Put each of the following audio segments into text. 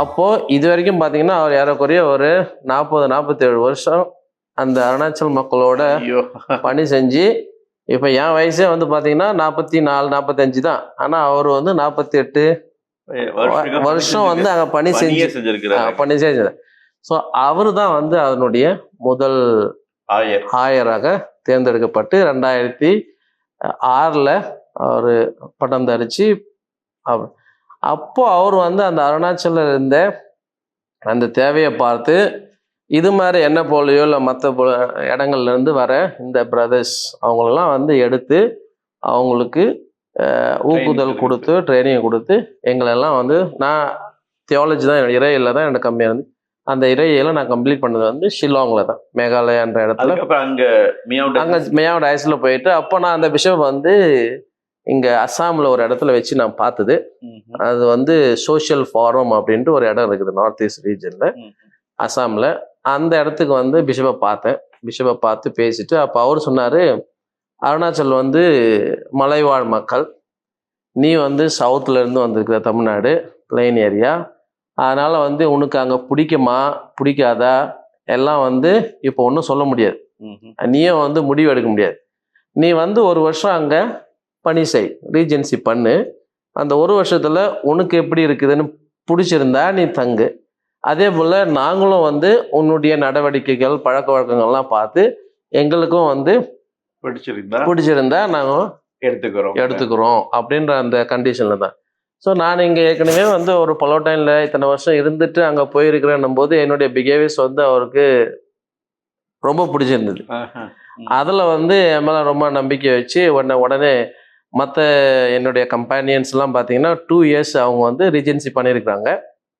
அப்போது இது வரைக்கும் பார்த்தீங்கன்னா அவர் ஏறக்குறைய ஒரு நாற்பது நாற்பத்தேழு வருஷம் அந்த அருணாச்சல் மக்களோட பணி செஞ்சு இப்போ என் வயசே வந்து பார்த்தீங்கன்னா நாற்பத்தி நாலு நாற்பத்தஞ்சு தான். ஆனால் அவர் வந்து நாற்பத்தி எட்டு வருஷம் வந்து அங்கே பணி செஞ்சு பணி செஞ்சது ஸோ அவர் தான் வந்து அதனுடைய முதல் ஆயர். ஆயராக தேர்ந்தெடுக்கப்பட்டு ரெண்டாயிரத்தி ஆறில் அவர் பட்டம் தரிச்சு அவர் அப்போ அவர் வந்து அந்த அருணாச்சலில் இருந்த அந்த தேவையை பார்த்து இது மாதிரி என்ன போலையோ இல்லை மற்ற போ இடங்கள்ல இருந்து வர இந்த பிரதர்ஸ் அவங்களெல்லாம் வந்து எடுத்து அவங்களுக்கு ஊக்குதல் கொடுத்து ட்ரைனிங் கொடுத்து எங்களெல்லாம் வந்து நான் தியாலஜி தான் இறையில தான் எனக்கு கம்மியாக இருந்து அந்த இறையில நான் கம்ப்ளீட் பண்ணது வந்து ஷில்லாங்கில் தான் மேகாலயான்ற இடத்துல. அங்க அங்கே மேயாவோட ஐஸில் போயிட்டு அப்போ நான் அந்த பிஷப் வந்து இங்கே அஸ்ஸாமில் ஒரு இடத்துல வச்சு நான் பார்த்தது. அது வந்து சோஷியல் ஃபாரம் அப்படின்ட்டு ஒரு இடம் இருக்குது நார்த் ஈஸ்ட் ரீஜனில் அஸ்ஸாமில் அந்த இடத்துக்கு வந்து பிஷப்பை பார்த்தேன். பிஷப்பை பார்த்து பேசிட்டு அப்போ அவர் சொன்னார் அருணாச்சல் வந்து மலைவாழ் மக்கள். நீ வந்து சவுத்துல இருந்து வந்திருக்கிற தமிழ்நாடு பிளைன் ஏரியா அதனால் வந்து உனக்கு அங்கே பிடிக்குமா பிடிக்காதா? எல்லாம் வந்து இப்போ ஒன்றும் சொல்ல முடியாது. நீயும் வந்து முடிவு எடுக்க முடியாது. நீ வந்து ஒரு வருஷம் அங்கே பணி செய் ரீஜென்சி பண்ணு. அந்த ஒரு வருஷத்தில் உனக்கு எப்படி இருக்குதுன்னு பிடிச்சிருந்தா நீ தங்கு. அதே போல் நாங்களும் வந்து உன்னுடைய நடவடிக்கைகள் பழக்க வழக்கங்கள்லாம் பார்த்து எங்களுக்கும் வந்து பிடிச்சிருந்தா பிடிச்சிருந்தா நாங்கள் எடுத்துக்கிறோம். எடுத்துக்கிறோம் அப்படின்ற அந்த கண்டிஷனில் தான். ஸோ நான் இங்கே ஏற்கனவே வந்து ஒரு பொலோட்டைனில் இத்தனை வருஷம் இருந்துட்டு அங்கே போயிருக்கிறேன்னும் போது என்னுடைய பிஹேவியர்ஸ் வந்து அவருக்கு ரொம்ப பிடிச்சிருந்தது. அதில் வந்து என் மேலே ரொம்ப நம்பிக்கை வச்சு உடனே உடனே மற்ற என்னுடைய கம்பேனியன்ஸ்லாம் பார்த்தீங்கன்னா டூ இயர்ஸ் அவங்க வந்து ரிஜென்சி பண்ணியிருக்கிறாங்க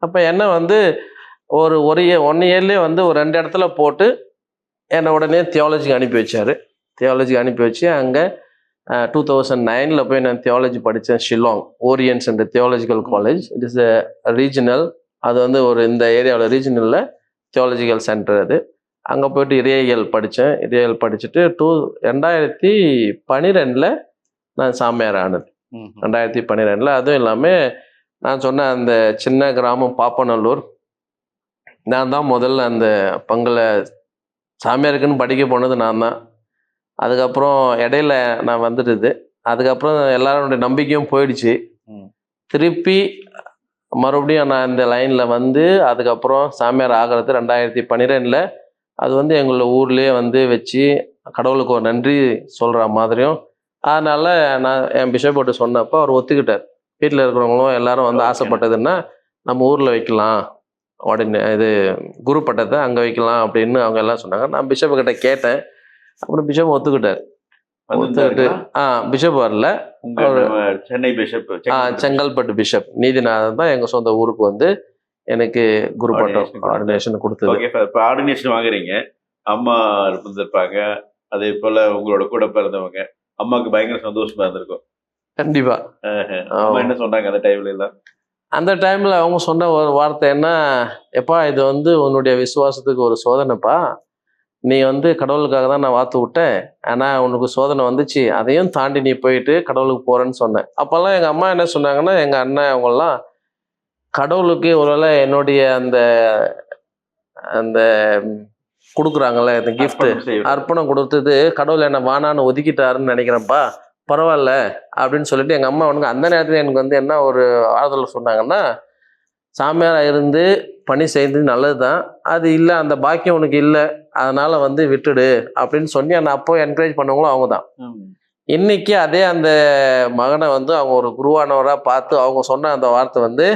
அப்போ என்ன வந்து ஒரு ஒரு இயர் ஒன் இயர்லேயே வந்து ஒரு ரெண்டு இடத்துல போட்டு என்னை உடனே தியாலஜிக்கு அனுப்பி வச்சார். தியாலஜிக்கு அனுப்பி வச்சு அங்கே டூ தௌசண்ட் நைனில் போய் நான் தியாலஜி படித்தேன் ஷில்லாங் ஓரியன்ஸ் என்ற theological college it is regional அது வந்து ஒரு இந்த ஏரியாவில் ரீஜனலில் தியாலஜிக்கல் சென்டர் அது. அங்கே போயிட்டு இறையியல் படித்தேன் இறையியல் படிச்சுட்டு டூ ரெண்டாயிரத்தி பன்னிரெண்டில் நான் சாமியார் ஆனது. ரெண்டாயிரத்தி பன்னிரெண்டில் அதுவும் இல்லாமல் நான் சொன்ன அந்த சின்ன கிராமம் பாப்பநல்லூர் நான் தான் முதல்ல அந்த பங்கில் சாமியாருக்குன்னு படிக்க போனது நான் தான் அதுக்கப்புறம் இடையில நான் வந்துடுது அதுக்கப்புறம் எல்லாருடைய நம்பிக்கையும் போயிடுச்சு. திருப்பி மறுபடியும் நான் இந்த லைனில் வந்து அதுக்கப்புறம் சாமியார் ஆகிறது ரெண்டாயிரத்தி பன்னிரெண்டில் அது வந்து எங்களோட ஊர்லேயே வந்து வச்சு கடவுளுக்கு ஒரு நன்றி சொல்கிற மாதிரியும் அதனால நான் என் பிஷப்போட்டு சொன்னப்போ அவர் ஒத்துக்கிட்டார். வீட்டில் இருக்கிறவங்களும் எல்லாரும் வந்து. ஆசைப்பட்டதுன்னா நம்ம ஊரில் வைக்கலாம். உடனே இது குரு பட்டத்தை அங்கே வைக்கலாம் அப்படின்னு அவங்க எல்லாம் சொன்னாங்க. நான் பிஷப் கிட்ட கேட்டேன். அப்புறம் பிஷப் ஒத்துக்கிட்டார். ஒத்துக்கிட்டு? ஆ பிஷப் வரல. சென்னை பிஷப் ஆ செங்கல்பட்டு பிஷப் நீதிநாதன் தான் எங்கள் சொந்த ஊருக்கு வந்து எனக்கு குரு பட்டம். ஆர்டினேஷன் கொடுத்தது. இப்போ ஆர்டினேஷன் வாங்குறீங்க. அம்மா இருந்திருப்பாங்க. அதே போல உங்களோட கூட பிறந்தவங்க. அம்மாவுக்கு பயங்கர சந்தோஷமா இருந்திருக்கும். கண்டிப்பா. அம்மா என்ன சொன்னாங்க அந்த டைம்ல எல்லாம்? அந்த டைம்ல அவங்க சொன்ன ஒரு வார்த்தை என்ன? எப்பா இது வந்து உன்னுடைய விசுவாசத்துக்கு ஒரு சோதனைப்பா. நீ வந்து கடவுளுக்காக தான் நான் வாத்து விட்டேன். ஆனா உனக்கு சோதனை வந்துச்சு. அதையும் தாண்டி நீ போயிட்டு கடவுளுக்கு போறேன்னு சொன்னேன். அப்பெல்லாம் எங்க அம்மா என்ன சொன்னாங்கன்னா எங்க அண்ணன் அவங்கெல்லாம் கடவுளுக்கு ஒருவேளை என்னுடைய அந்த அந்த கொடுக்குறாங்கல்ல இந்த gift அர்ப்பணம் கொடுத்தது கடவுள் என்ன வானான்னு ஒதுக்கிட்டாருன்னு நினைக்கிறேன்ப்பா. பரவாயில்ல அப்படின்னு சொல்லிட்டு எங்கள் அம்மா உனக்கு அந்த நேரத்தில் எனக்கு வந்து என்ன ஒரு ஆறுதல் சொன்னாங்கன்னா சாமியாராக இருந்து பணி செய்தது நல்லது தான் அது இல்லை அந்த பாக்கியம் உனக்கு இல்லை அதனால வந்து விட்டுடு அப்படின்னு சொல்லி அந்த அப்போ என்கரேஜ் பண்ணவங்களும் அவங்க தான். இன்னைக்கு அதே அந்த மகனை வந்து அவங்க ஒரு குருவானவராக பார்த்து அவங்க சொன்ன அந்த வார்த்தை வந்து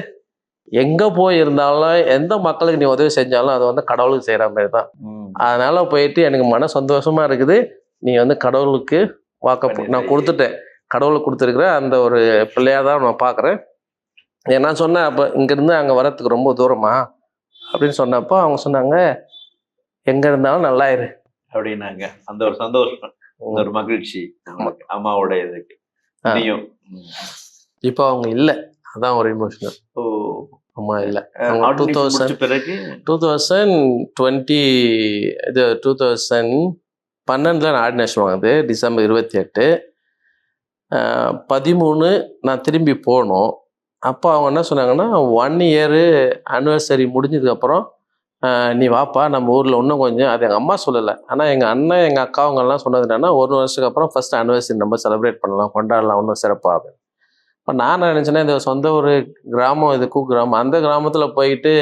எங்கே போய் இருந்தாலும் எந்த மக்களுக்கு நீ உதவி செஞ்சாலும் அது வந்து கடவுளுக்கு செய்கிற மாதிரி தான். அதனால போயிட்டு எனக்கு மன சந்தோஷமா இருக்குது. நீ வந்து கடவுளுக்கு வாக்க நான். கொடுத்துட்டேன். கடவுளுக்கு கொடுத்துருக்குற அந்த ஒரு பிள்ளையா தான் நான் பார்க்குறேன் நான் சொன்னேன் அப்போ இங்கேருந்து அங்கே வரத்துக்கு ரொம்ப தூரமா? அப்படின்னு சொன்னப்போ அவங்க சொன்னாங்க எங்கே இருந்தாலும் நல்லா இரு. அப்படின்னாங்க. அந்த ஒரு சந்தோஷம். ஒரு மகிழ்ச்சி. அம்மாவோட இதுக்கு. இப்போ அவங்க இல்லை. அதான் ஒரு இமோஷனல் ஓ. அம்மா இல்லை. 2000 முடிச்ச பிறகு? டூ தௌசண்ட் டுவெண்ட்டி இது டூ தௌசண்ட் பன்னெண்டில் நான் ஆர்டினேஷன் வாங்குது டிசம்பர் இருபத்தி எட்டு. பதிமூணு நான் திரும்பி போனோம். அப்போ அவங்க என்ன சொன்னாங்கன்னா ஒன் இயரு ஆனிவர்சரி முடிஞ்சதுக்கப்புறம் நீ வாப்பா நம்ம ஊரில் இன்னும் கொஞ்சம் அது எங்கள் அம்மா சொல்லலை. ஆனால் எங்கள் அண்ணன் எங்கள் அக்கா அவங்கெல்லாம் சொன்னது என்னன்னா ஒரு வருஷத்துக்கு அப்புறம் ஃபர்ஸ்ட் ஆனிவர்சரி நம்ம செலிப்ரேட் பண்ணலாம் கொண்டாடலாம் இன்னும் சிறப்பாக இப்போ நான் நினச்சேன்னா இந்த சொந்த ஒரு கிராமம் இது கூ கிராமம் அந்த கிராமத்தில் போயிட்டு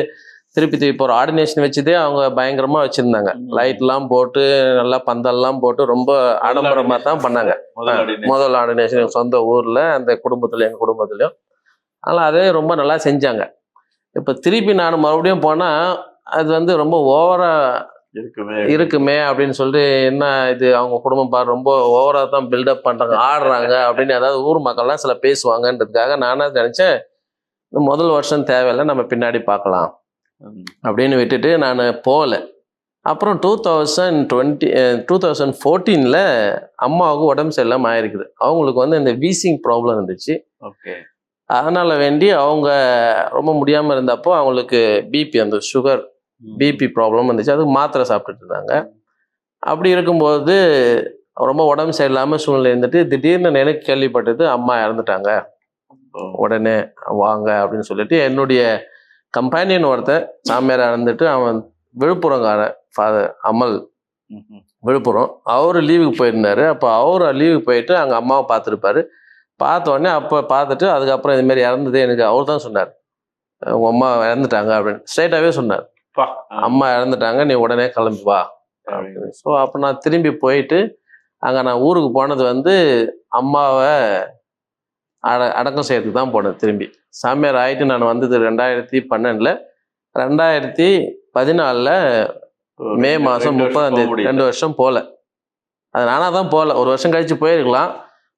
திருப்பி திருப்பி ஒரு ஆர்டினேஷன் வச்சுதே அவங்க பயங்கரமாக வச்சுருந்தாங்க. லைட்லாம் போட்டு நல்லா பந்தல்லாம் போட்டு ரொம்ப ஆடம்பரமாக தான் பண்ணாங்க. முதல் ஆர்டினேஷன் சொந்த ஊரில் அந்த குடும்பத்தில் எங்கள் குடும்பத்துலையும். அதனால் அதே ரொம்ப நல்லா செஞ்சாங்க. இப்போ திருப்பி நான் மறுபடியும் போனால் அது வந்து ரொம்ப ஓவராக இருக்குமே. அப்படின்னு சொல்லிட்டு என்ன இது அவங்க குடும்பம் பாரு ரொம்ப ஓவராக தான் பில்டப் பண்ணுறாங்க ஆடுறாங்க அப்படின்னு ஏதாவது ஊர் மக்கள்லாம் சில பேசுவாங்கன்றதுக்காக நானே நினச்சேன் முதல் வருஷம் தேவையில்லை நம்ம பின்னாடி பார்க்கலாம். அப்படின்னு விட்டுட்டு நான் போகல. அப்புறம் two thousand twenty two thousand ஃபோர்டீனில் அம்மாவுக்கு உடம்பு சரியில்லாமல் ஆயிருக்குது. அவங்களுக்கு வந்து இந்த வீசிங் ப்ராப்ளம் இருந்துச்சு. ஓகே. அதனால் வேண்டி அவங்க ரொம்ப முடியாமல் இருந்தப்போ அவங்களுக்கு பிபி அந்த சுகர் பிபி ப்ராப்ளம் இருந்துச்சு அதுக்கு மாத்திரை சாப்பிட்டுட்டு இருந்தாங்க. அப்படி இருக்கும்போது ரொம்ப உடம்பு சரியில்லாமல் சூழ்நிலை இருந்துட்டு திடீர்னு எனக்கு கேள்விப்பட்டது அம்மா இறந்துட்டாங்க. உடனே வாங்க அப்படின்னு சொல்லிட்டு என்னுடைய கம்பேனியன் ஒருத்தன் சாமியார் இறந்துட்டு அவன் விழுப்புரங்காரன் ஃபாதர் அமல் விழுப்புரம். அவர் லீவுக்கு போயிருந்தாரு. அப்போ அவர் லீவுக்கு போயிட்டு அங்கே அம்மாவை பார்த்துருப்பாரு. பார்த்த உடனே அப்போ பார்த்துட்டு அதுக்கப்புறம் இது மாதிரி இறந்தது எனக்கு அவர் தான் சொன்னார். உங்கள் அம்மா இறந்துட்டாங்க அப்படின்னு ஸ்ட்ரைட்டாகவே சொன்னார். அம்மா இறந்துட்டாங்க நீ உடனே கிளம்பி வா. ஸோ அப்போ நான் திரும்பி போயிட்டு அங்கே நான் ஊருக்கு போனது வந்து அம்மாவை அட அடக்கம் செய்யறதுக்கு தான் போனேன் திரும்பி. சாமியார் ஆயிட்டு நான் வந்தது ரெண்டாயிரத்தி பன்னெண்டில். ரெண்டாயிரத்தி பதினாலில் மே மாதம் முப்பதாம் தேதி ரெண்டு வருஷம் போகல அது நானாக தான் போகல ஒரு வருஷம் கழிச்சு போயிருக்கலாம்.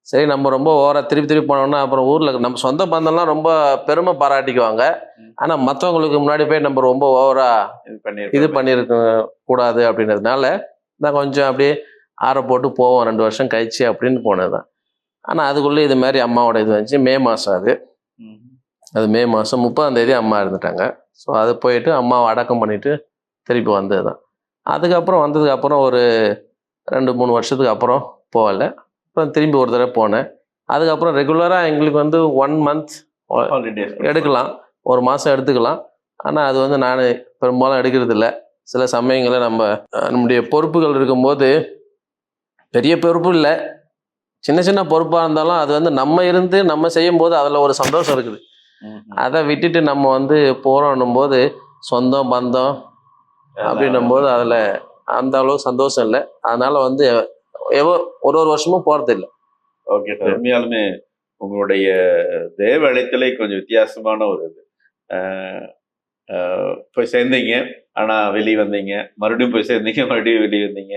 சரி நம்ம ரொம்ப ஓவரா திருப்பி திருப்பி போனோம்னா அப்புறம் ஊரில் நம்ம சொந்த பந்தம்லாம் ரொம்ப பெருமை பாராட்டிக்குவாங்க. ஆனால் மற்றவங்களுக்கு முன்னாடி போய் நம்ம ரொம்ப ஓவரா இது பண்ணி இது பண்ணியிருக்க கூடாது அப்படின்றதுனால நான் கொஞ்சம் அப்படியே ஆற போட்டு போவோம் ரெண்டு வருஷம் கழிச்சு அப்படின்னு போனது தான் ஆனால் அதுக்குள்ளே இது மாதிரி அம்மாவோட இது வந்துச்சு. மே மாதம் அது. அது மே மாதம் முப்பதாம் தேதி அம்மா இருந்துட்டாங்க ஸோ அது போயிட்டு அம்மாவை அடக்கம் பண்ணிட்டு திருப்பி வந்தது தான் அதுக்கப்புறம் வந்ததுக்கு அப்புறம் ஒரு ரெண்டு மூணு வருஷத்துக்கு அப்புறம் போகல. அப்புறம் திரும்பி ஒரு தடவை போனேன். அதுக்கப்புறம் ரெகுலராக எங்களுக்கு வந்து ஒன் மந்த் எடுக்கலாம். ஒரு மாதம் எடுத்துக்கலாம். ஆனால் அது வந்து நான் பெரும்பாலும் எடுக்கிறது இல்ல. சில சமயங்களில் நம்ம நம்முடைய பொறுப்புகள் இருக்கும்போது பெரிய பொறுப்பு இல்லை. சின்ன சின்ன பொறுப்பாக இருந்தாலும் அது வந்து நம்ம இருந்து நம்ம செய்யும்போது அதில் ஒரு சந்தோஷம் இருக்குது. அதை விட்டுட்டு நம்ம வந்து போகிறோன்னும் போது சொந்தம் பந்தம் அப்படின்னும் போது அதில் அந்த அளவு சந்தோஷம் இல்லை. அதனால வந்து எவ ஒரு ஒரு வருஷமும் போகிறது இல்லை ஓகே சார் உண்மையாலுமே உங்களுடைய தேவ அழைத்தலே கொஞ்சம் வித்தியாசமான ஒரு இது. போய் சேர்ந்தீங்க ஆனா வெளியே வந்தீங்க மறுபடியும் போய் சேர்ந்தீங்க மறுபடியும் வெளியே வந்தீங்க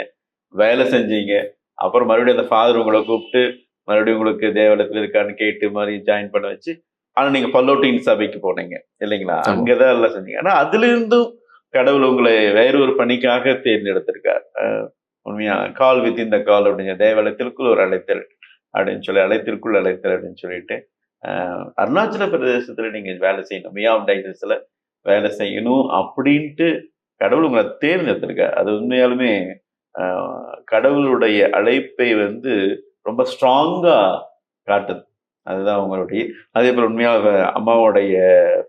வேலை செஞ்சீங்க அப்புறம் மறுபடியும் அந்த ஃபாதர் உங்களை கூப்பிட்டு மறுபடியும் உங்களுக்கு தேவாலயத்தில் இருக்கான்னு கேட்டு மாதிரி ஜாயின் பண்ண வச்சு ஆனா நீங்க பல்லோட்டின் சபைக்கு போனீங்க இல்லைங்களா. அங்கதான் எல்லாம் செஞ்சீங்க. ஆனா அதுல இருந்தும் கடவுள் உங்களை வேற ஒரு பணிக்காக தேர்ந்தெடுத்திருக்கார். உண்மையாக உண்மையா கால் வித் இந்த கால் அப்படிங்க தேவாலயத்திற்குள் ஒரு அழைத்தல் அப்படின்னு சொல்லி அழைத்திற்குள் அழைத்தல் அப்படின்னு சொல்லிட்டு அருணாச்சல பிரதேசத்தில் நீங்கள் வேலை செய்யணும். மியாம் டைசஸ்ல வேலை செய்யணும் அப்படின்ட்டு கடவுள் உங்களை தேர்ந்தெடுத்திருக்கார். அது உண்மையாலுமே கடவுளுடைய அழைப்பை வந்து ரொம்ப ஸ்ட்ராங்காக காட்டுது. அதுதான் உங்களுடைய அதே போல் உண்மையாக அம்மாவோடைய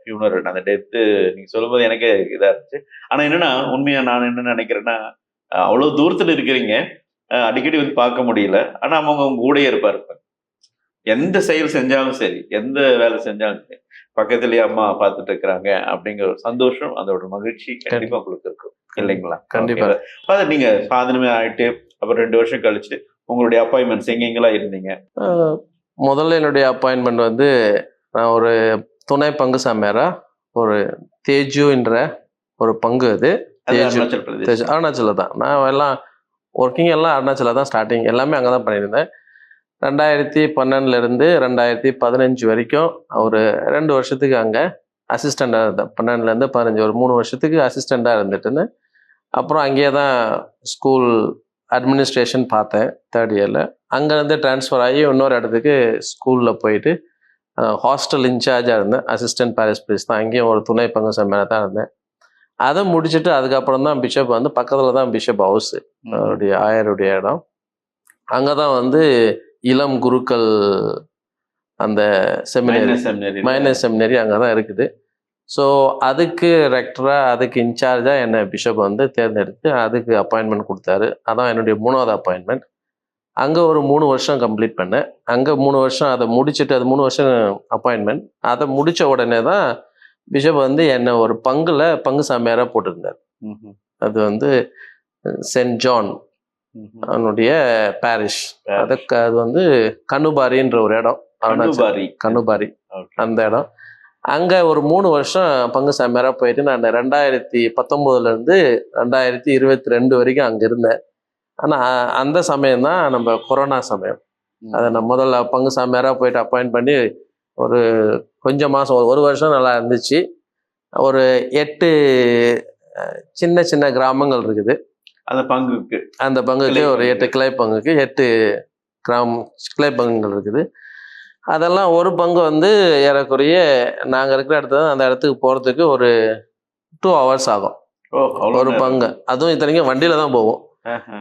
ஃபியூனரல் அந்த டெத்து நீங்கள் சொல்லும்போது எனக்கே இதாக இருந்துச்சு. ஆனால் என்னென்னா உண்மையாக நான் என்ன நினைக்கிறேன்னா அஹ், அவ்வளவு தூரத்துல இருக்கிறீங்க. அடிக்கடி வந்து பார்க்க முடியல. ஆனா அவங்க உங்க கூடயே இருப்பாரு. எந்த செயல் செஞ்சாலும் சரி எந்த வேலை செஞ்சாலும் சரி பக்கத்துலயே அம்மா பார்த்துட்டு இருக்கிறாங்க அப்படிங்கிற ஒரு சந்தோஷம் அதோட மகிழ்ச்சி கண்டிப்பா உங்களுக்கு இருக்கும் இல்லைங்களா? கண்டிப்பா. Father, நீங்க சாதனமே ஆயிட்டு அப்புறம் ரெண்டு வருஷம் கழிச்சு உங்களுடைய அப்பாயின்மெண்ட்ஸ் எங்கெங்கெல்லாம் இருந்தீங்க? முதல்ல என்னுடைய அப்பாயின்மெண்ட் வந்து நான் ஒரு துணை பங்கு சாமியாரா ஒரு தேஜுன்ற ஒரு பங்கு அது அது. அருணாச்சல் பிரதேஷ். அருணாச்சலில் தான். நான் எல்லாம் ஒர்க்கிங் எல்லாம் அருணாச்சலில் தான் ஸ்டார்டிங் எல்லாமே அங்கே தான் பண்ணியிருந்தேன். ரெண்டாயிரத்தி பன்னெண்டுலேருந்து ரெண்டாயிரத்தி பதினஞ்சு வரைக்கும் ஒரு ரெண்டு வருஷத்துக்கு அங்கே அசிஸ்டண்ட்டாக இருந்தேன் பன்னெண்டுலேருந்து பதினஞ்சு ஒரு மூணு வருஷத்துக்கு அசிஸ்டண்ட்டாக இருந்துட்டு இருந்தேன். அப்புறம் அங்கேயே தான் ஸ்கூல் அட்மினிஸ்ட்ரேஷன் பார்த்தேன் தேர்ட் இயரில் அங்கேருந்து ட்ரான்ஸ்ஃபர் ஆகி இன்னொரு இடத்துக்கு ஸ்கூலில் போயிட்டு ஹாஸ்டல் இன்சார்ஜாக இருந்தேன். அசிஸ்டன்ட் பாரிஸ் பிரிஸ் தான். அங்கேயும் ஒரு துணை பங்கு சமையலாக தான் இருந்தேன். அதை முடிச்சுட்டு அதுக்கப்புறம் தான் பிஷப் வந்து பக்கத்தில் தான் பிஷப் ஹவுஸு அவருடைய ஆயருடைய இடம். அங்கே தான் வந்து இளம் குருக்கள் அந்த செமினரி மைனஸ் செமினரி அங்கே தான் இருக்குது. ஸோ அதுக்கு ரெக்டராக அதுக்கு இன்சார்ஜாக என்னை பிஷப் வந்து தேர்ந்தெடுத்து அதுக்கு அப்பாயின்மெண்ட் கொடுத்தாரு. அதான் என்னுடைய மூணாவது அப்பாயின்மெண்ட் அங்கே ஒரு மூணு வருஷம் கம்ப்ளீட் பண்ணேன். அங்கே மூணு வருஷம் அதை முடிச்சுட்டு அது மூணு வருஷம் அப்பாயின்மெண்ட் அதை முடித்த உடனே தான் பிஷப் வந்து என்னை ஒரு பங்குல பங்கு சாமியாராக போட்டிருந்தார். அது வந்து சென்ட் ஜான் அவனுடைய பாரிஷ் அதுக்கு அது வந்து கண்ணுபாரின்ற ஒரு இடம். கண்ணுபாரி Okay. அந்த இடம். அங்கே ஒரு மூணு வருஷம் பங்கு சாமியாராக போயிட்டு நான் ரெண்டாயிரத்தி பத்தொம்போதுலேருந்து ரெண்டாயிரத்தி இருபத்தி ரெண்டு வரைக்கும் அங்கே இருந்தேன். ஆனால் அந்த சமயம் தான் நம்ம கொரோனா சமயம். அதை நான் முதல்ல பங்கு சாமியாராக போயிட்டு அப்பாயிண்ட் பண்ணி ஒரு கொஞ்சம் மாதம் ஒரு வருஷம் நல்லா இருந்துச்சு. ஒரு எட்டு சின்ன சின்ன கிராமங்கள் இருக்குது. அந்த பங்குக்கு. அந்த பங்குக்கு ஒரு எட்டு. கிளை பங்குக்கு எட்டு கிராம் கிளை பங்குகள் இருக்குது. அதெல்லாம் ஒரு பங்கு வந்து ஏறக்குறைய நாங்கள் இருக்கிற இடத்துல அந்த இடத்துக்கு போகிறதுக்கு ஒரு டூ ஹவர்ஸ் ஆகும். ஒரு. பங்கு. அதுவும் இத்தனைக்கும் வண்டியில் தான் போவோம்.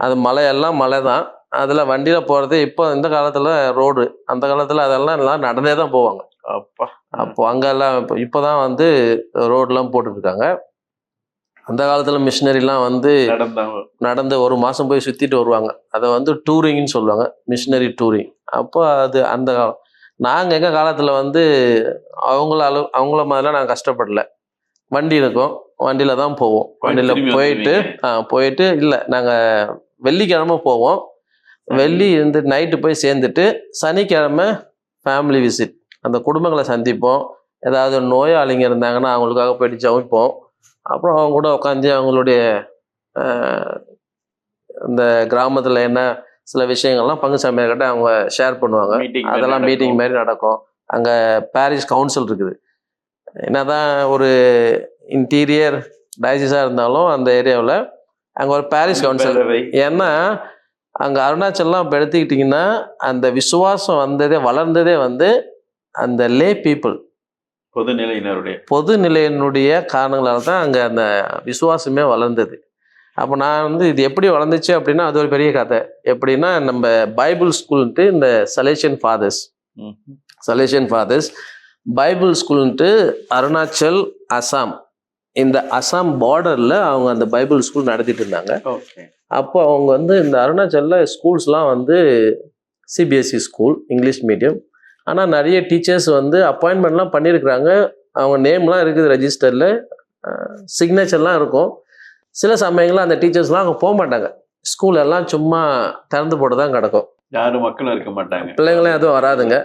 அது மலையெல்லாம் மலை தான். அதில் வண்டியில் போகிறது இப்போ இந்த காலத்தில் ரோடு அந்த காலத்தில் அதெல்லாம் எல்லாம் நடந்தே தான் போவாங்க. அப்பா. அப்போ அங்கெல்லாம் இப்போ இப்போ தான் வந்து ரோடெலாம் போட்டுட்ருக்காங்க. அந்த காலத்தில் மிஷினரிலாம் வந்து நடந்து ஒரு மாதம் போய் சுற்றிட்டு வருவாங்க. அதை வந்து டூரிங்னு சொல்லுவாங்க. Missionary touring. அப்போ அது அந்த காலம் நாங்கள் எங்கள் காலத்தில் வந்து அவங்கள அளவு அவங்கள மாதிரிலாம் நாங்கள் கஷ்டப்படல. வண்டி இருக்கும். வண்டியில் தான் போவோம். வண்டியில் போயிட்டு. ஆ போயிட்டு இல்லை நாங்கள் வெள்ளிக்கிழமை போவோம். வெள்ளி இருந்து நைட்டு போய் சேர்ந்துட்டு சனிக்கிழமை ஃபேமிலி விசிட் அந்த குடும்பங்களை சந்திப்போம். ஏதாவது நோயாளிங்க இருந்தாங்கன்னா அவங்களுக்காக போயிட்டு ஜெபிப்போம். அப்புறம் அவங்க கூட உட்காந்து அவங்களுடைய இந்த கிராமத்தில் என்ன சில விஷயங்கள்லாம் பங்கு சாமியார்கிட்ட அவங்க ஷேர் பண்ணுவாங்க. அதெல்லாம் மீட்டிங். மாதிரி நடக்கும். அங்கே பாரிஸ் கவுன்சில் இருக்குது. என்னதான் ஒரு இன்டீரியர் டயசிஸாக இருந்தாலும் அந்த ஏரியாவில் அங்கே ஒரு பாரிஸ் கவுன்சில். ஏன்னா அங்கே அருணாச்சல்லாம் இப்போ எடுத்துக்கிட்டிங்கன்னா அந்த விசுவாசம் வந்ததே வளர்ந்ததே வந்து அந்த லே பீப்புள் பொதுநிலையினருடைய. பொது நிலையினுடைய காரணங்களால தான் அங்கே அந்த விசுவாசமே வளர்ந்தது. அப்போ நான் வந்து இது எப்படி வளர்ந்துச்சு அப்படின்னா அது ஒரு பெரிய கதை. எப்படின்னா நம்ம பைபிள் ஸ்கூல்ன்ட்டு இந்த Salesian fathers. Salesian fathers Bible ஸ்கூல்ன்ட்டு Arunachal Assam. இந்த அசாம் பார்டரில் அவங்க அந்த பைபிள் ஸ்கூல் நடத்திட்டு இருந்தாங்க. அப்போ அவங்க வந்து இந்த அருணாச்சலில் ஸ்கூல்ஸ்லாம் வந்து சிபிஎஸ்சி ஸ்கூல் இங்கிலீஷ் மீடியம் ஆனால் நிறைய டீச்சர்ஸ் வந்து அப்பாயின்மெண்ட்லாம் பண்ணியிருக்கிறாங்க. அவங்க நேம்லாம் இருக்குது ரெஜிஸ்டரில். சிக்னேச்சர்லாம் இருக்கும். சில சமயங்களில் அந்த டீச்சர்ஸ்லாம் அங்கே போக மாட்டாங்க. ஸ்கூல் எல்லாம் சும்மா திறந்து போட்டு தான் கிடக்கும். யாரும் மக்களும் இருக்க மாட்டாங்க. பிள்ளைங்களும் எதுவும் வராதுங்க.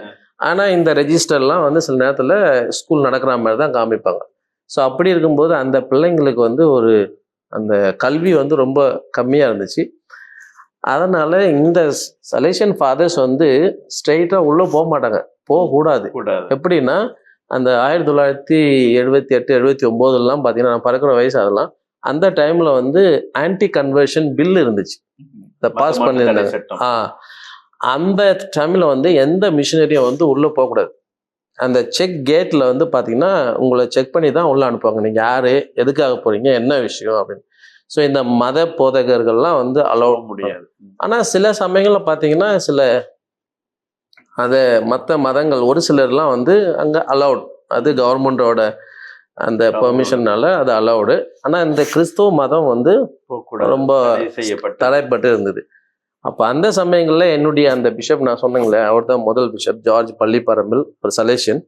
ஆனால் இந்த ரெஜிஸ்டர்லாம் வந்து சில நேரத்தில் ஸ்கூல் நடக்கிற மாதிரி தான் காமிப்பாங்க. ஸோ அப்படி இருக்கும்போது அந்த பிள்ளைங்களுக்கு வந்து ஒரு அந்த கல்வி வந்து ரொம்ப கம்மியாக இருந்துச்சு. அதனால இந்த சலேஷன் ஃபாதர்ஸ் வந்து ஸ்ட்ரெயிட்டாக உள்ளே போக மாட்டாங்க. போகக்கூடாது கூடாது. எப்படின்னா அந்த ஆயிரத்தி தொள்ளாயிரத்தி எழுபத்தி எட்டு எழுபத்தி ஒம்போதுலாம் பார்த்தீங்கன்னா நான் பறக்கிற வயசு அதெல்லாம் அந்த டைமில் வந்து ஆன்டி கன்வர்ஷன் பில் இருந்துச்சு. இதை பாஸ் பண்ணியிருந்தாங்க. ஆ. அந்த டைமில் வந்து எந்த மிஷினரியும் வந்து உள்ளே போகக்கூடாது அந்த செக் கேட்டில் வந்து பார்த்தீங்கன்னா உங்களை செக் பண்ணி தான் உள்ளே அனுப்புவாங்க. நீங்கள் யார்? எதுக்காக போகிறீங்க என்ன விஷயம்? அப்படின்னு. ஸோ இந்த மத போதகர்கள்லாம் வந்து அலோவ் முடியாது. ஆனால் சில சமயங்களில் பார்த்தீங்கன்னா சில அது மற்ற மதங்கள் ஒரு சிலர்லாம் வந்து அங்கே அலௌட் அது கவர்மெண்டோட அந்த. பெர்மிஷன்னால அது அலௌடு ஆனால் இந்த கிறிஸ்துவ மதம் வந்து. ரொம்ப தடைப்பட்டு இருந்தது. அப்போ அந்த சமயங்களில் என்னுடைய அந்த பிஷப் நான் சொன்னேங்களே அவர் தான் முதல் பிஷப் ஜார்ஜ் பள்ளிப்பரம்பில் ஒரு சலேஷன்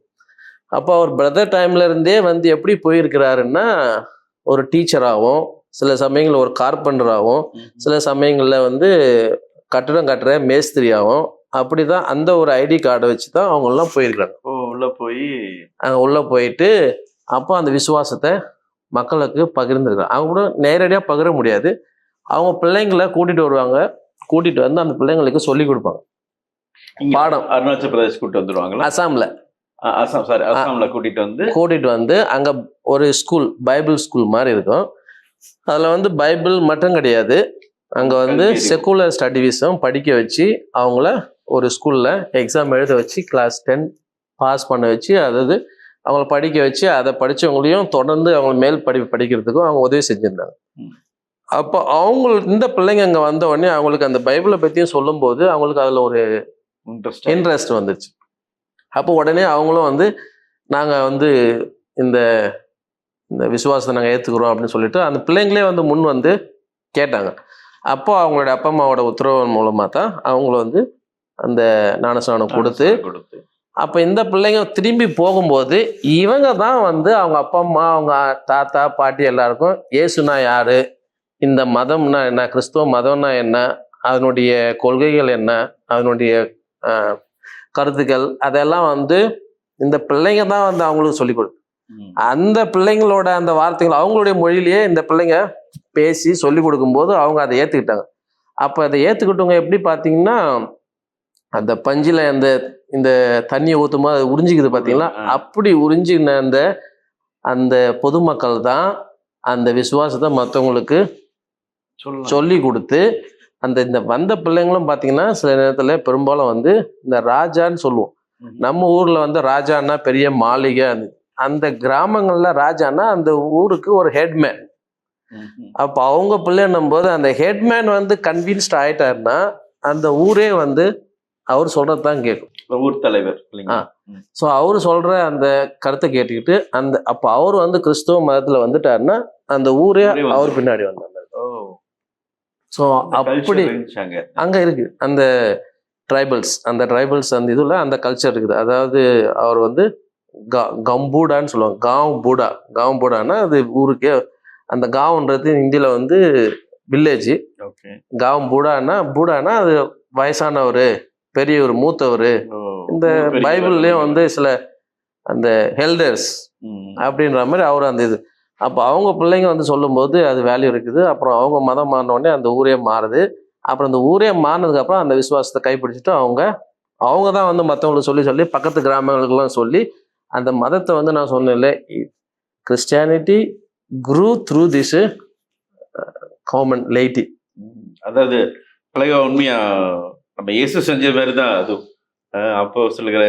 அப்போ அவர் பிரதர் டைம்ல இருந்தே வந்து எப்படி போயிருக்கிறாருன்னா ஒரு டீச்சராகவும் சில சமயங்களில் ஒரு கார்பெண்டராகவும் சில சமயங்களில் வந்து கட்டடம் கட்டுற மேஸ்திரியாகவும் அப்படி தான் அந்த ஒரு ஐடி கார்டை வச்சு தான் அவங்கெல்லாம் போயிருக்கிறாங்க. ஓ உள்ள போய். அங்கே உள்ளே போயிட்டு அப்போ அந்த விசுவாசத்தை மக்களுக்கு பகிர்ந்துருக்காங்க அவங்க கூட நேரடியாக பகிர முடியாது. அவங்க பிள்ளைங்களை கூட்டிகிட்டு வருவாங்க. கூட்டிகிட்டு வந்து அந்த பிள்ளைங்களுக்கு சொல்லி கொடுப்பாங்க. பாடம். அருணாச்சல் பிரதேஷ் கூட்டு வந்துருவாங்களா? அசாமில். அசாம் சாரி அசாம்ல கூட்டிட்டு வந்து. கூட்டிகிட்டு வந்து அங்கே ஒரு ஸ்கூல் பைபிள் ஸ்கூல் மாதிரி இருக்கும். அதில் வந்து பைபிள் மட்டும் கிடையாது அங்கே வந்து. செக்குலர் ஸ்டடீஸும் படிக்க வச்சு அவங்கள ஒரு ஸ்கூலில் எக்ஸாம் எழுத வச்சு கிளாஸ் டென் பாஸ் பண்ண வச்சு அதாவது அவங்கள படிக்க வச்சு அதை படித்தவங்களையும் தொடர்ந்து அவங்க மேல் படிப்பு படிக்கிறதுக்கும் அவங்க உதவி செஞ்சுருந்தாங்க. அப்போ அவங்களுக்கு இந்த பிள்ளைங்க அங்கே வந்த உடனே அவங்களுக்கு அந்த பைபிளை பற்றியும் சொல்லும்போது அவங்களுக்கு அதில் ஒரு இன்ட்ரெஸ்ட் இன்ட்ரெஸ்ட் வந்துச்சு அப்போ உடனே அவங்களும் வந்து நாங்கள் வந்து இந்த இந்த விசுவாசத்தை நாங்கள் ஏற்றுக்குறோம் அப்படின்னு சொல்லிட்டு அந்த பிள்ளைங்களே வந்து முன் வந்து கேட்டாங்க. அப்போ அவங்களோட அப்பா அம்மாவோட உத்தரவு மூலமாக தான் அவங்கள வந்து அந்த ஞானஸ்நானம் கொடுத்து கொடுத்து. அப்போ இந்த பிள்ளைங்க திரும்பி போகும்போது இவங்க தான் வந்து அவங்க அப்பா அம்மா அவங்க தாத்தா பாட்டி எல்லாருக்கும் இயேசுனா யாரு? இந்த மதம்னா என்ன? கிறிஸ்துவ மதம்னா என்ன? அதனுடைய கொள்கைகள் என்ன? அதனுடைய கருத்துக்கள் அதெல்லாம் வந்து இந்த பிள்ளைங்க தான் வந்து அவங்களுக்கு சொல்லிக் கொடு ம். அந்த பிள்ளைங்களோட அந்த வார்த்தைகள் அவங்களுடைய மொழியிலேயே இந்த பிள்ளைங்க பேசி சொல்லி கொடுக்கும்போது அவங்க அதை ஏற்றுக்கிட்டாங்க அப்போ அதை ஏற்றுக்கிட்டவங்க எப்படி பார்த்தீங்கன்னா அந்த பஞ்சில் அந்த இந்த தண்ணியை ஊற்றும் போது அது உறிஞ்சிக்குது பார்த்தீங்களா. அப்படி உறிஞ்சின அந்த அந்த பொதுமக்கள் தான் அந்த விசுவாசத்தை மற்றவங்களுக்கு சொல்லி கொடுத்து அந்த இந்த வந்த பிள்ளைங்களும் பார்த்தீங்கன்னா சில நேரத்தில் பெரும்பாலும் வந்து இந்த ராஜான்னு சொல்லுவோம். நம்ம ஊரில் வந்து ராஜான்னா பெரிய மாளிகை அந்த அந்த கிராமங்கள்ல ராஜான்னா அந்த ஊருக்கு ஒரு ஹெட்மேன். அப்போ அவங்க பிள்ளைன்னும் போது அந்த ஹெட்மேன் வந்து கன்வின்ஸ்ட் ஆயிட்டாருன்னா அந்த ஊரே வந்து அவர் சொல்றது தான் கேட்கும் ஊர் தலைவர் இல்லைங்களா? ஸோ அவர் சொல்ற அந்த கருத்தை கேட்டுக்கிட்டு அந்த அப்போ அவர் வந்து கிறிஸ்துவ மதத்துல வந்துட்டாருன்னா அந்த ஊரே அவர் பின்னாடி வந்தாங்க ஸோ அப்படி அங்க இருக்கு. அந்த ட்ரைபல்ஸ் அந்த ட்ரைபல்ஸ் அந்த இதுல அந்த கல்ச்சர் இருக்குது. அதாவது அவர் வந்து கம்பூடான்னு சொல்லுவாங்க. காவ் பூடா. காவ் பூடான்னா அது ஊருக்கே அந்த காவ்ன்றது இந்தியில வந்து வில்லேஜ் ஓகே. காவ் பூடான்னா பூடான்னா அது வயசானவர் பெரியவர் மூத்தவர். இந்த பைபிள்லயும் வந்து சில அந்த ஹெல்டர்ஸ் அப்படின்ற மாதிரி அவர் அந்த இது. அப்போ அவங்க பிள்ளைங்க வந்து சொல்லும்போது அது வேல்யூ இருக்குது. அப்புறம் அவங்க மதம் மாறின உடனே அந்த ஊரே மாறுது. அப்புறம் அந்த ஊரே மாறினதுக்கு அப்புறம் அந்த விசுவாசத்தை கைப்பிடிச்சிட்டு அவங்க அவங்க தான் வந்து மற்றவங்களுக்கு சொல்லி சொல்லி பக்கத்து கிராமங்களுக்கெல்லாம் சொல்லி அந்த மதத்தை வந்து நான் சொன்னேன்ல Christianity grew through this common laity அதாவது பழக உண்மையா நம்ம இயேசு செஞ்ச மாதிரி தான் அதுவும் அப்போ சொல்லுகிற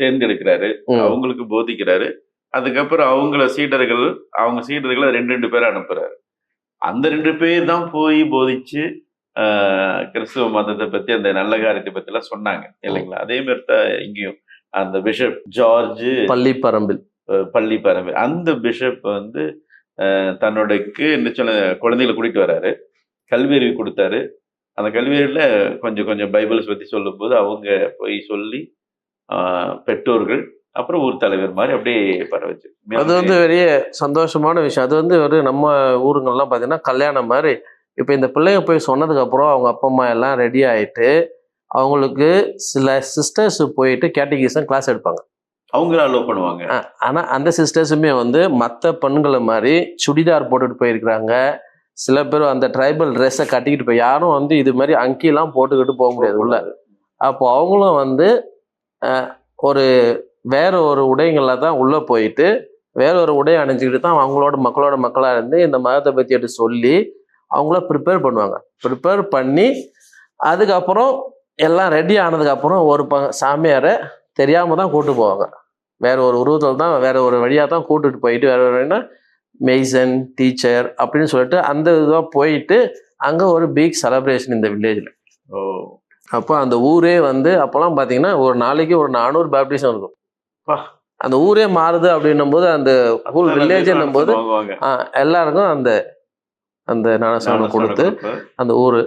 தேர்ந்தெடுக்கிறாரு. அவங்களுக்கு போதிக்கிறாரு. அதுக்கப்புறம் அவங்கள சீடர்கள் அவங்க சீடர்களை ரெண்டு ரெண்டு பேரை அனுப்புறாரு. அந்த ரெண்டு பேர் தான் போய் போதிச்சு கிறிஸ்துவ மதத்தை பத்தி அந்த நல்ல காரியத்தை பத்தி எல்லாம் சொன்னாங்க இல்லைங்களா? அதே மாதிரி தான் இங்கேயும். அந்த பிஷப் ஜார்ஜ் பள்ளி பரம்பில் பள்ளி அந்த பிஷப் வந்து தன்னோடக்கு என்ன சொல்ல குழந்தைகளை கூட்டிட்டு வராரு. கல்வி அறிவு கொடுத்தாரு. அந்த கல்வியறிவில் கொஞ்சம் கொஞ்சம் பைபிள்ஸ் பற்றி சொல்லும்போது அவங்க போய் சொல்லி பெற்றோர்கள் அப்புறம் ஊர் தலைவர் மாதிரி அப்படியே பரவச்சு. அது வந்து பெரிய சந்தோஷமான விஷயம். அது வந்து ஒரு நம்ம ஊருங்கள்லாம் பார்த்தீங்கன்னா கல்யாணம் மாதிரி. இப்போ இந்த பிள்ளைங்க போய் சொன்னதுக்கு அப்புறம் அவங்க அப்பா அம்மா எல்லாம் ரெடி ஆயிட்டு அவங்களுக்கு சில சிஸ்டர்ஸ் போயிட்டு கேட்டகிசம் கிளாஸ் எடுப்பாங்க. அவங்கள அலோவ் பண்ணுவாங்க. ஆ, ஆனா அந்த சிஸ்டர்ஸுமே வந்து மற்ற பெண்களை மாதிரி சுடிதார் போட்டுட்டு போயிருக்கிறாங்க. சில பேர் அந்த ட்ரைபல் ட்ரெஸ்ஸை கட்டிக்கிட்டு போய் யாரும் வந்து இது மாதிரி அங்கிலாம் போட்டுக்கிட்டு போக முடியாது உள்ள. அப்போ அவங்களும் வந்து ஒரு வேற ஒரு உடைகளை தான் உள்ள போயிட்டு வேற ஒரு உடை அணிஞ்சுக்கிட்டு தான் அவங்களோட மக்களோட மக்களா இருந்து இந்த மதத்தை பத்தி எடுத்து சொல்லி அவங்கள ப்ரிப்பேர் பண்ணுவாங்க. ப்ரிப்பேர் பண்ணி அதுக்கப்புறம் எல்லாம் ரெடி ஆனதுக்கு அப்புறம் ஒரு ப சாமியாரை தெரியாம தான் கூட்டு போவாங்க. வேற ஒரு உருவத்தில் தான் வேற ஒரு வழியா தான் கூட்டிட்டு போயிட்டு வேற ஒரு மெய்சன் டீச்சர் அப்படின்னு சொல்லிட்டு அந்த இதுவாக போயிட்டு அங்க ஒரு பிக் செலப்ரேஷன் இந்த வில்லேஜ்ல ஓ. அப்போ அந்த ஊரே வந்து அப்போல்லாம் பார்த்தீங்கன்னா ஒரு நாளைக்கு ஒரு நானூறு பேப்டிசம் இருக்கும். அந்த ஊரே மாறுது அப்படின்னும் போது அந்த ஹோல் வில்லேஜ் போது எல்லாருக்கும் அந்த அந்த ஞானஸ்நானம் கொடுத்து. அந்த ஊர்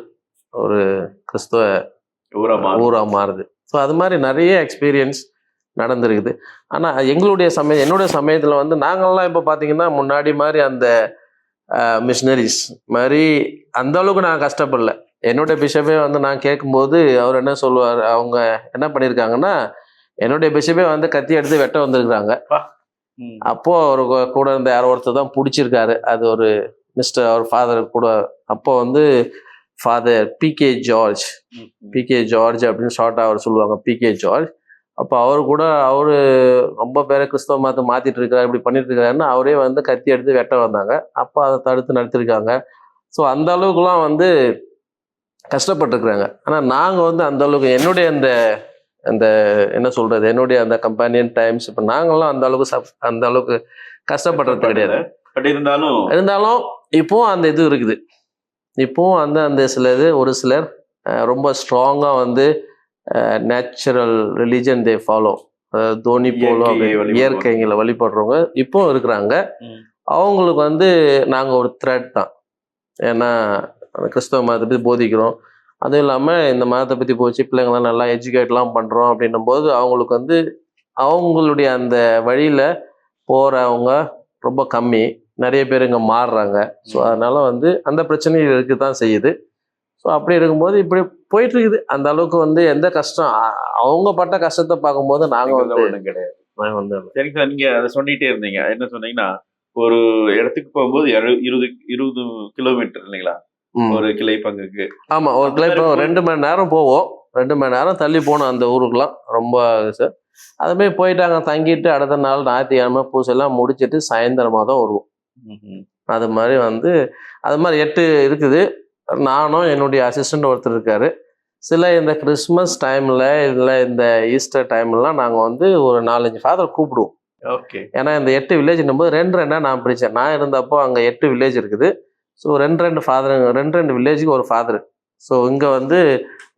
ஒரு கிறிஸ்துவ ஊரா மாறும். ஊரா மாறுது. ஸோ அது மாதிரி நிறைய எக்ஸ்பீரியன்ஸ் நடந்திருக்குது. ஆனால் எங்களுடைய சமயம் என்னுடைய சமயத்தில் வந்து நாங்கள்லாம் இப்போ பார்த்தீங்கன்னா முன்னாடி மாதிரி அந்த மிஷினரிஸ் மாதிரி அந்த அளவுக்கு நான் கஷ்டப்படல. என்னுடைய பிஷப்பே வந்து நான் கேட்கும்போது அவர் என்ன சொல்லுவார் அவங்க என்ன பண்ணியிருக்காங்கன்னா என்னுடைய பிஷப்பே வந்து கத்தி எடுத்து வெட்ட வந்திருக்கிறாங்க. அப்போ. அவர் கூட இருந்த யாரோ ஒருத்தர் தான் பிடிச்சிருக்காரு. அது ஒரு மிஸ்டர் அவர் ஃபாதர் கூட. அப்போ வந்து ஃபாதர் பிகே ஜார்ஜ் ம், ம். பிகே ஜார்ஜ் அப்படின்னு ஷார்ட்டாக அவர் சொல்லுவாங்க பிகே ஜார்ஜ் அப்போ அவர் கூட அவர் ரொம்ப பேரை கிறிஸ்தவ மதத்தை மாற்றிட்டு இருக்காரு இப்படி பண்ணிட்டு இருக்காருன்னு அவரே வந்து கத்தி எடுத்து வெட்ட வந்தாங்க. அப்போ அதை தடுத்து நடத்திருக்காங்க. ஸோ அந்த அளவுக்குலாம் வந்து கஷ்டப்பட்டிருக்கிறாங்க. ஆனால் நாங்கள் வந்து அந்த அளவுக்கு என்னுடைய அந்த அந்த என்ன சொல்றது என்னுடைய அந்த கம்பெனியன் டைம்ஸ் இப்போ நாங்களாம் அந்த அளவுக்கு சப் அந்த அளவுக்கு கஷ்டப்படுறது கிடையாது. பட் இருந்தாலும் இருந்தாலும் இப்போவும் அந்த இது இருக்குது. இப்போவும் அந்த அந்த சில இது ஒரு சிலர் ரொம்ப ஸ்ட்ராங்காக வந்து நேச்சுரல் ரிலீஜன் தே ஃபாலோ அதாவது தோனி போலோ. இயற்கைங்களை வழிபடுறவங்க இப்போ இருக்கிறாங்க. அவங்களுக்கு வந்து நாங்கள் ஒரு த்ரெட் தான். ஏன்னா கிறிஸ்தவ மதத்தை பற்றி போதிக்கிறோம். அதுவும் இல்லாமல் இந்த மதத்தை பற்றி போச்சு பிள்ளைங்களாம் நல்லா எஜுகேட்லாம் பண்ணுறோம் அப்படின்னும் போது அவங்களுக்கு வந்து அவங்களுடைய அந்த வழியில் போகிறவங்க ரொம்ப கம்மி. நிறைய பேர் இங்கே மாறுறாங்க. ஸோ அதனால வந்து அந்த பிரச்சனைகள் இருக்கு தான் செய்யுது. ஸோ அப்படி இருக்கும்போது இப்படி போயிட்டு இருக்குது அந்த அளவுக்கு வந்து எந்த கஷ்டம்? அவங்க பட்ட கஷ்டத்தை பார்க்கும்போது நாங்கள் வந்து ஒண்ணும் கிடையாது. நாங்க வந்து சரிங்க சார் நீங்க அதை சொல்லிட்டே இருந்தீங்க. என்ன சொன்னீங்கன்னா ஒரு இடத்துக்கு போகும்போது இரு- இருபது இருபது கிலோமீட்டர் இல்லைங்களா. ஒரு கிளை பங்குக்கு. ஆமா ஒரு இப்போ போய்- ரெண்டு மணி நேரம் போவோம். ரெண்டு மணி நேரம் தள்ளி போகணும் அந்த ஊருக்குலாம். ரொம்ப சார். அது மாதிரி போயிட்டு அங்கே தங்கிட்டு அடுத்த நாள் ஞாயிற்றுக்கிழமை பூசெல்லாம் முடிச்சிட்டு சாயந்தரமாக தான் வருவோம். அது மாதிரி வந்து அது மாதிரி எட்டு இருக்குது. நானும் என்னுடைய அசிஸ்டண்ட் ஒருத்தர் இருக்காரு. சில இந்த கிறிஸ்மஸ் டைமில் இல்லை இந்த ஈஸ்டர் டைம்லாம் நாங்கள் வந்து ஒரு நாலஞ்சு ஃபாதர் கூப்பிடுவோம். ஓகே ஏன்னா இந்த எட்டு வில்லேஜ் போது ரெண்டு ரெண்டா நான் பிடிச்சேன் நான் இருந்தப்போ அங்கே எட்டு வில்லேஜ் இருக்குது. ஸோ ரெண்டு ரெண்டு ஃபாதருங்க ரெண்டு ரெண்டு வில்லேஜுக்கு ஒரு ஃபாதர் ஸோ இங்கே வந்து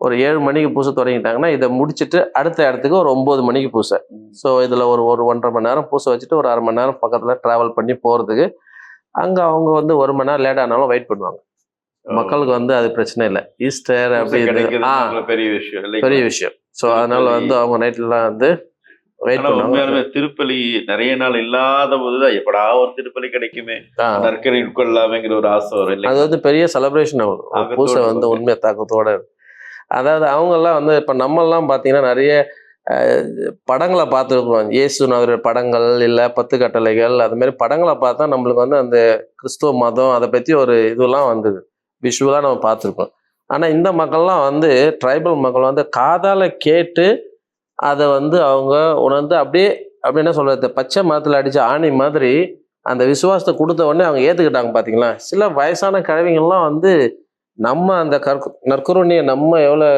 ஒரு ஏழு மணிக்கு பூசை தொடங்கிட்டாங்கன்னா இதை முடிச்சுட்டு அடுத்த இடத்துக்கு ஒரு ஒம்பது மணிக்கு பூசை. ஸோ இதில் ஒரு ஒரு ஒன்றரை மணி நேரம் பூசை வச்சுட்டு ஒரு அரை மணி நேரம் பக்கத்தில் ட்ராவல் பண்ணி போகிறதுக்கு அங்கே அவங்க வந்து ஒரு மணி நேரம் லேட் ஆனாலும் வெயிட் பண்ணுவாங்க. மக்களுக்கு வந்து அது பிரச்சனை இல்லை. ஈஸ்டர் அப்படி பெரிய விஷயம்? பெரிய விஷயம். ஸோ அதனால வந்து அவங்க நைட்லாம் வந்து உண்மையாலுமே திருப்பலி நிறைய நாள் இல்லாத போதுதான். எப்படா ஒரு திருப்பலி கிடைக்குமே. நற்கரை உட்கொள்ளலாமேங்கிற ஒரு ஆசை வரும் அது வந்து பெரிய செலிப்ரேஷன் ஆகும். பூசை வந்து. உண்மை தாக்கத்தோட. அதாவது அவங்கெல்லாம் வந்து இப்போ நம்மெல்லாம் பார்த்தீங்கன்னா நிறைய படங்களை பார்த்துருக்குறோம் இயேசுனவர் படங்கள் இல்லை பத்து கட்டளைகள் அது மாதிரி படங்களை பார்த்தா நம்மளுக்கு வந்து அந்த கிறிஸ்துவ மதம் அதை பற்றி ஒரு இதெல்லாம் வந்தது. விஷுவலாக நம்ம பார்த்துருக்கோம் ஆனால் இந்த மக்கள்லாம் வந்து ட்ரைபல் மக்கள் வந்து காதால் கேட்டு அதை வந்து அவங்க உணர்ந்து அப்படியே அப்படி என்ன சொல்கிறது பச்சை மரத்தில் அடித்த ஆணி மாதிரி அந்த விசுவாசத்தை கொடுத்த உடனே அவங்க ஏற்றுக்கிட்டாங்க பார்த்தீங்களா சில வயசான கிழவிங்கள்லாம் வந்து நம்ம அந்த கற்கு நற்கருணியை நம்ம எவ்வளோ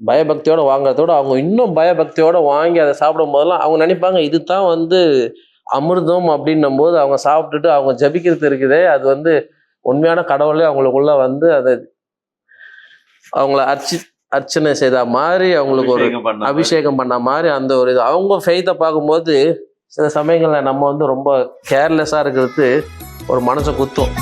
பயபக்தியோடு வாங்குறதோட அவங்க இன்னும் பயபக்தியோடு வாங்கி அதை சாப்பிடும் போதெல்லாம் அவங்க நினைப்பாங்க இதுதான் வந்து அமிர்தம் அப்படின்னும் போது அவங்க சாப்பிட்டுட்டு அவங்க ஜபிக்கிறது இருக்குதே அது வந்து உண்மையான கடவுளே அவங்களுக்குள்ள வந்து அதை அவங்கள அர்ச்சி அர்ச்சனை செய்த மாதிரி அவங்களுக்கு ஒரு அபிஷேகம் பண்ண மாதிரி. அந்த ஒரு இது. அவங்க ஃபெய்த்தை பார்க்கும்போது சில சமயங்களில் நம்ம வந்து ரொம்ப கேர்லெஸ்ஸாக இருக்கிறது ஒரு மனசை குத்தும்.